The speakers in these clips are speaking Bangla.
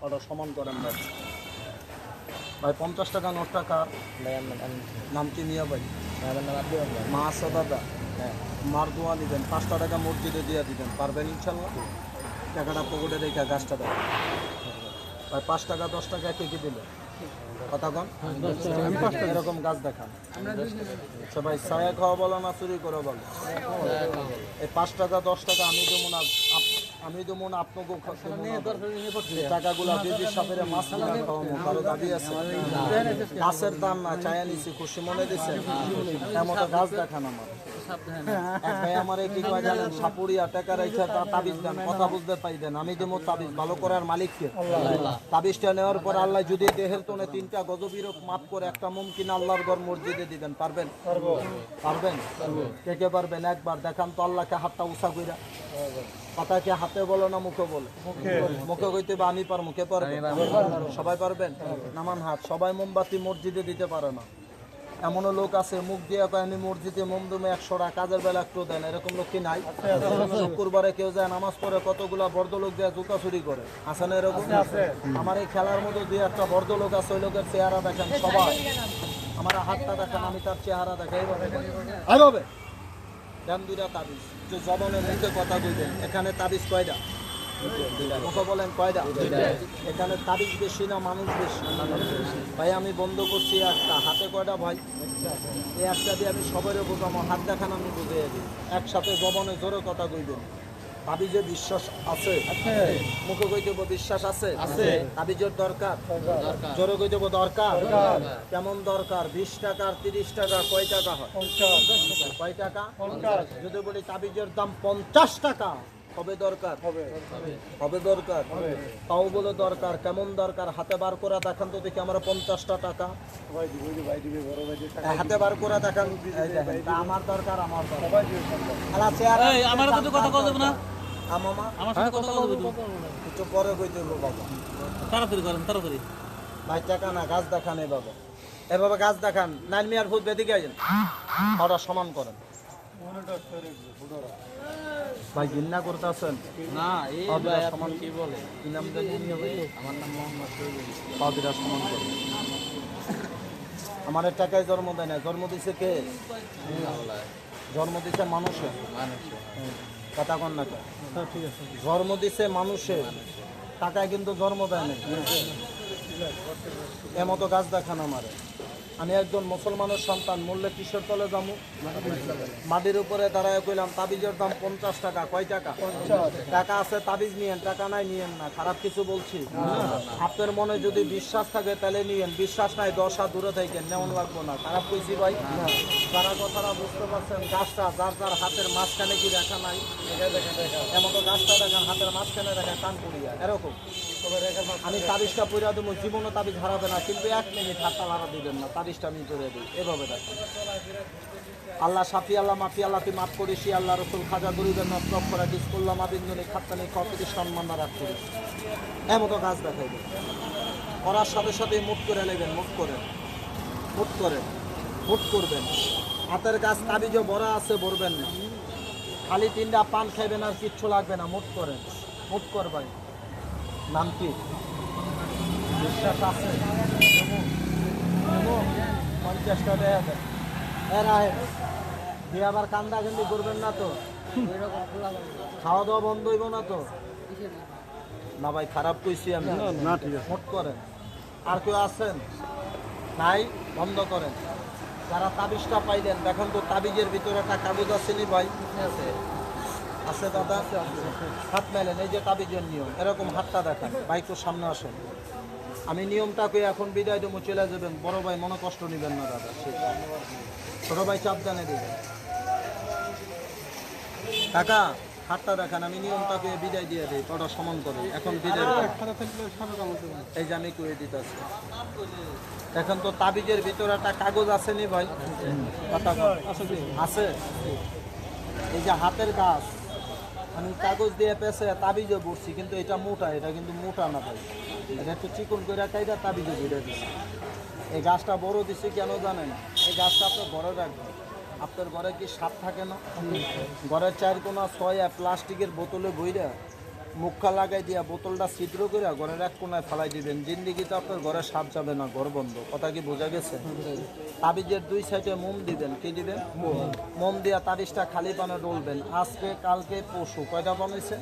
ওটা সমান করেন ভাই। ভাই, পঞ্চাশ টাকা নোট টাকা। নাম কি মিয়া ভাই? মা আসা দাদা। হ্যাঁ। মার দোয়া দিবেন। পাঁচটা টাকা মসজিদে দিয়ে দিবেন। পারবেন ইনশাল্লাহ? টাকাটা পকেটে রেখে গাছটা দেয় ভাই, পাঁচ টাকা, দশ টাকা কে কি দিলে এরকম গাছ দেখান। সবাই ছায়া খাওয়া বলো না, চুরি করে বলো। এই পাঁচ টাকা, দশ টাকা আমি দেবো না। আপ- আমি দেবো না আপনাকেও টাকাগুলো দিদি সাপেরে মাছ খাওয়াবো কারও দাবি আছে। গাছের দাম না চায়া নিছি খুশি মনে দিছে। এমন গাছ দেখান আমার। তা তাবিজটা নেওয়ার পর আল্লাহ যদি দেহের তোনে তিনটা গজবিরক মাফ করে একটা মুমকিন আল্লাহর ঘর মসজিদে দিবেন পারবেন? পারবেন? কে কে পারবেন? একবার দেখান তো আল্লাহকে হাতটা উষা কইরা। কথা কি হাতে বলো না মুখে বলে। মুখে। কইতে বা আমি পার মুখে পারবে? সবাই পারবেন নামান হাত। সবাই মোমবাতি মসজিদে দিতে পারে না। এমনও লোক আছে মুখ দিয়ে আমি মসজিদে মোম দুমে একশো টাকা কাজের বেলা একটু দেন। এরকম লোক কি নাই? শুক্রবারে কেউ যায় নামাজ পড়ে কতগুলা বর্দ লোক যায় জুতা চুরি করে। আছে না এরকম? আমার এই খেলার মধ্যে দুই একটা বর্দ লোক আছে ওই লোকের চেহারা দেখেন সবাই আমার হাতটা দেখেন আমি তার চেহারা দেখে এইভাবে। এইভাবে। দেন দুইটা তাবিজ। যে জবনে মুখে কথা কইবেন এখানে তাবিজ কয়টা? মুখে বলেন কয়টা? এখানে তাবিজ বেশি না মানুষ বেশি? ভাই আমি বন্ধ করছি একটা। হাতে কয়টা ভাই? এই একটা দিয়ে আমি সবারও বোঝাবো। হাত দেখান আমি বুঝিয়ে দিই। একসাথে জবনে জোরে কথা কইবেন তাবিজে বিশ্বাস আছে? মুখ কই দেবো বিশ্বাস আছে? তাবিজের দরকার? জোরে কই দেবো দরকার। কেমন দরকার? বিশ টাকা তিরিশ টাকা কয় টাকা হয়? কয় টাকা? যদি বলি তাবিজের দাম পঞ্চাশ টাকা। হবে দরকার? হবে। দরকার? তাও বলে দরকার কেমন দরকার? হাতে বার করা দেখান তো দেখি আমরা পঞ্চাশটা টাকা। এই হাতে বার করা দেখান। এই দেখেন, তা আমার দরকার আমার দরকার। আলা চেয়ার এই, আমার কথা কওয়া না? আমার সাথে কথা বলবি পরে কই দেবো বাবা। তাড়াতাড়ি করেন তাড়াতাড়ি। ভাই টাকা না গাছ দেখান এভাবে। এভাবে গাছ দেখান। নাইন মিয়ার ফুট বেদিকে সমান করেন। ভাই ঘৃণা করতেছেন? না এই সমান কি বলে? কি নাম আমার নাম মোহাম্মদ শহীদুল সমান করেন আমার টাকায় জন্ম দেয় না। জন্ম দিছে কে? জন্ম দিছে মানুষে। কথা কন না কেন? জন্ম দিছে মানুষের টাকায় কিন্তু জন্ম দেয় না। এমতো গাছ দেখান আমারে। আমি একজন মুসলমানের সন্তান, মূল্যে কিসের তলে যাব। মাটির উপরে দাঁড়ায় কইলাম, তাবিজের দাম পঞ্চাশ টাকা, কয় টাকা? টাকা আছে, তাবিজ নিয়েন, টাকা নাই, নিয়েন না, খারাপ কিছু বলছি। আপনার মনে যদি বিশ্বাস থাকে, তাহলে নিয়েন। বিশ্বাস নাই, দশ দূরে থাকেন নেমন লাগবো না। খারাপ কইছি ভাই। যারা কথাটা বুঝতে পারছেন, গাছটা যার যার হাতের মাঝখানে কি দেখা নাই? এমন তো গাছটা দেখেন হাতের মাঝখানে দেখেন টান করিয়া এরকম। আমি তাবিজটা পইরা দেবো, জীবনও তাবিজ হারাবে না, কিন্তু এক মিনিট হাতটা ভাড়া দিবেন না, তাবিজটা আমি করে দিই, এভাবে দেখেন। আল্লাহ সাফি আল্লাহ, মাফি আল্লাহ, তুই মাফ করিস আল্লাহ রসুল, খাজা গরিবের নফরফ করা ডিসকুল্লাহ মাবিন্দনী খাত্তানি কপিটি সম্মান রাখ করিস। এমতো গাছ দেখাইবে করার সাথে সাথে মুট করে নেবেন মুট করেন মুট করেন মুট করবেন। হাতের গাছ তাবিজও বড় আছে, ভরবেন না। খালি তিনটা পান খাইবেন আর কিচ্ছু লাগবে না মুট করেন মুট করবেন। নাম কি? বিশ্বাস আছে? দেবো? দেবো? পঞ্চাশটা দেয়া দেয় দিয়ে আবার কান্দা কান্দি করবেন না তো? খাওয়া দাওয়া বন্ধ হইব না তো? না ভাই খারাপ কইছি আমি। না ঠিক আছে। মোট করেন। আর কেউ আছেন? নাই? বন্ধ করেন। যারা তাবিজটা পাইলেন দেখেন তো তাবিজের ভিতরে একটা কাগজ আছে নি ভাই? আছে। দাদা হাত মেলেন এই যে তাবিজের নিয়ম এরকম হাতটা দেখান তো সামনে আসেন আমি নিয়মটা কই এখন বিদায় দেবো চলে যাবেন। বড় ভাই মনে কষ্ট নেবেন না দাদা শেষ। ছোট ভাই চাপ জানে দেবেন। কাকা হাতটা দেখান আমি নিয়মটাকে বিদায় দিয়ে দিই ওটা সমান করে এখন বিদায়। এই যে আমি করে দিতেছি। এখন তো তাবিজের ভিতরে একটা কাগজ আছে নি ভাই? আছে? এই যে হাতের কাজ। আমি কাগজ দিয়ে পেসে তাবিজে বসছি কিন্তু এটা মোটা, এটা কিন্তু মোটা না ভাই। এটা একটু চিকন করে কাইদা তাবিজে ঘুরে দিচ্ছি এই গাছটা বড় দিছি কেন জানেন? এই গাছটা আপনার ঘরে রাখবেন। আপনার ঘরে কি সাপ থাকে না? ঘরের চার কোনা ছয় প্লাস্টিকের বোতলে বইরা মুখা লাগাই দিয়া বোতলটা ছিদ্র করে ঘরের এক কোনায় ফালাই দিবেন জিন্দিগিতে আপনার ঘরে সাপ যাবে না ঘর বন্ধ। কথা কি বোঝা গেছে? তাবিজের দুই সাইডে মোম দিবেন কি দিবেন মোম। দিয়া তাবিজটা খালি পানে ডলবেন আজকে কালকে পশু কয়টা বানাইছে?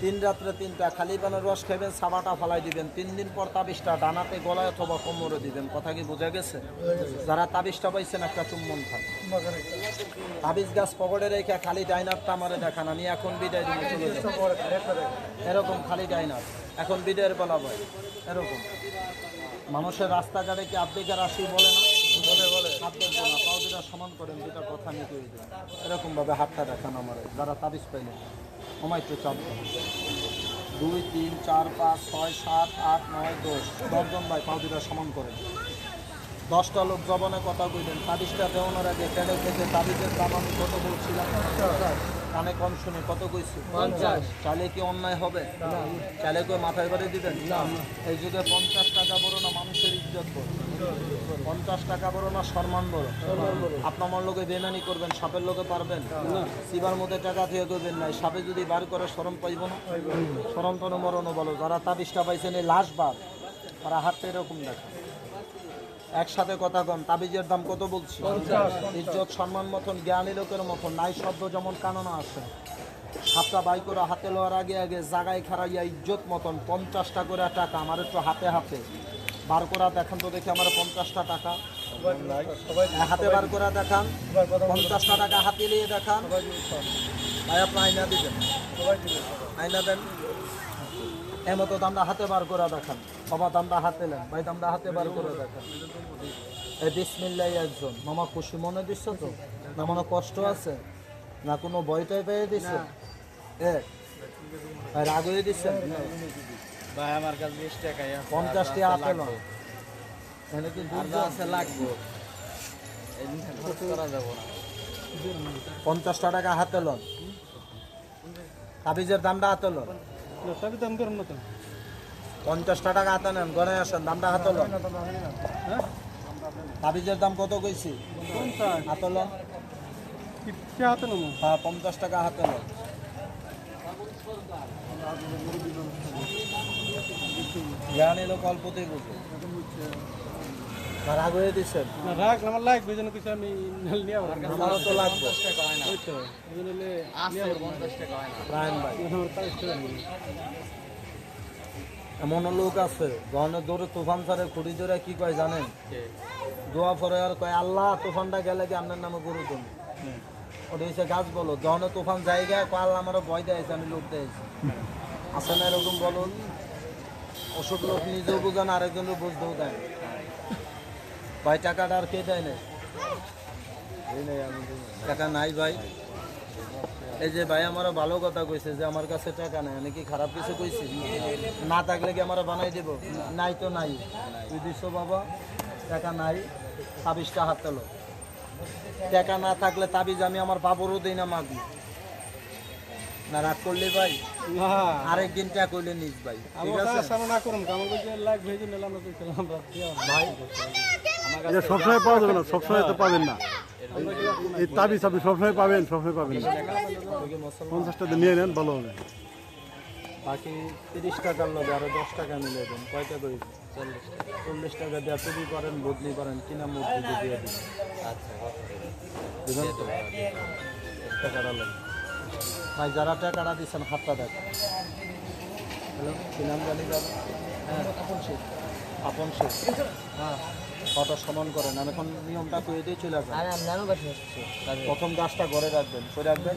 তিন রাত্রে তিনটা। খালি পানের রস খাবেন সাবাটা ফালাই দিবেন তিন দিন পর তাবিজটা ডানাতে গলায় অথবা কোমরে দিবেন কথা কি বোঝা গেছে। যারা তাবিজটা পাইছেন একটা চুম্বন খান। তাবিজ গাছ পকেটে রেখে খালি ডাইনারটা আমারে দেখান। আমি এখন বিদায় দিব চলে এরকম খালি ডাইনার। এখন বিদায়ের বলা বয়। এরকম। মানুষের রাস্তাঘাটে কি আব্দিকার আসি বলে না? বলে না। করেন, দুটা কথা আমি কই দেবেন। এরকম ভাবে হাতটা দেখান আমার। যারা তাবিজ পাইলেন সময় একটু চাপ দুই, তিন, চার, পাঁচ, ছয়, সাত, আট, নয়, দশ। দশজন ভাই পাও দুটা সমান করেন। দশটা লোক জবনে কথা কইলেন। তাবিজটা দেওয়ানোর আগে কেটে থেকে তাবিজের দাম আমি কত বলছিলাম? কানে কম শুনে কত কইছি? চাইলে কি অন্যায় হবে? চালে কেউ মাথায় করে দিবেন? এই যুগে পঞ্চাশ টাকা বড় না মানুষের ইজ্জত বড়? পঞ্চাশ টাকা বড় না সম্মান বড়? আপনার লোকে বেমানি করবেন সাপের লোকে পারবেন? সিবার মধ্যে টাকা থেকে দেবেন নাই সাপে যদি বার করে সরম পাইব না? সরম তন মরণ বলো যারা তাবিজটা পাইছেন এই লাশ বার তারা হাতটা এরকম দেখে। একসাথে কথা কম তাবিজের দাম কত বলছি? ইজ্জত সম্মান মতন জ্ঞানী লোকের মতন নাই শব্দ যেমন কাননা আছে সাতটা বাই করে হাতে লওয়ার আগে আগে জাগায় খারাইয়া ইজ্জত মতন পঞ্চাশটা করে টাকা আমার একটু হাতে হাতে। বার করা দেখান তো দেখি আমার পঞ্চাশটা টাকা। হাতে বার করা দেখান। পঞ্চাশটা টাকা হাতে নিয়ে দেখান। ভাই আপনি আয়না দিবেন। আয়না দেন। এমতো দামটা হাতে বার করা দেখান। বাবা দামটা হাতে নেন ভাই দামটা হাতে বার করে দেখান। বিসমিল্লাই একজন মামা খুশি মনে দিচ্ছ তো? না মনে কষ্ট আছে? না কোনো ভয়টাই পেয়ে দিচ্ছে? এ ভাই রাগ হয়ে দিচ্ছেন ভাই আমার কাছে বিশ টাকাই পঞ্চাশটি এখানে কি আছে লাগবো। এই দিন খরচ করা যাব না। পঞ্চাশটা টাকা হাতে লন। কাবিজের দামটা হাতে লন। সবই দাম করুন না পঞ্চাশটা টাকা হাতে নেন গনে আসেন দামটা হাতে লন। তাবিজের দাম কত কইছি? পঞ্চাশ। হাতে লন। হাতে নেব। হ্যাঁ পঞ্চাশ টাকা হাতে লন। জ্ঞান এলো অল্পতেই বুঝে রাগ হয়ে দিচ্ছেন আমার লাগবে কিছু আমি নিয়ে আমারও তো লাগবে। ভাই এমন লোক আছে গহনের দৌড়ে তুফান সারে খুঁড়ি জোরে কি কয় জানেন? দোয়া পরে আর কয় আল্লাহ তুফানটা গেলে কি আপনার নামে গরু তুমি ওটা হচ্ছে গাছ বলো যখন তুফান জায়গায় কয় আল্লাহ আমারও ভয় দিয়েছে আমি লোক দিয়েছি আছে না এরকম বলুন অসুখ লোক নিজেও বুঝান আরেকজনের বুঝতেও দেয়। ভাই টাকাটা আর কে দেয় না টাকা নাই ভাই। এই যে ভাই আমারও ভালো কথা কইছে যে আমার কাছে টাকা নাই। আমি কি খারাপ কিছু কইছি? না থাকলে কি আমার বানাই দেব? নাই তো নাই। তুই দিছ বাবা টাকা নাই তাবিজটা হাত তেলো। টাকা না থাকলে তাবিজ আমি আমার বাবরও দিই না মাগি। না রাগ করলে ভাই? না আরেকদিন টাকা করলে নিস ভাই। ঠিক আমার আছে? না করুন আমার জন্য আমরা কইছিলাম আমরা দিয়ে আবার। ভাই এটা সবসময় পাওয়া যাবে না সবসময় তো পাবেন না। এই তাবিজ আপনি সবসময় পাবেন সবসময় পাবেন। না পঞ্চাশটাতে নিয়ে নেন, ভালো হবে। বাকি তিরিশ টাকার লোক আরও দশ টাকা মিলে দেন। কয়টা করে চল্লিশ টাকা টাকা দেওয়া তুমি করেন, বদলি করেন কিনা মসজিদে দিয়ে দিন দিবেন তো? টাকাটা লোক ভাই, যারা টাকাটা দিচ্ছেন, হাতটা দেখ হ্যালো? কি নাম জানি? যাবে হ্যাঁ আপন শেখ। আপন শেখ। হ্যাঁ। কত সমান করেন। আমি এখন নিয়মটা করে দিয়ে চলে আসবেন প্রথম গাছটা ঘরে রাখবেন। করে রাখবেন।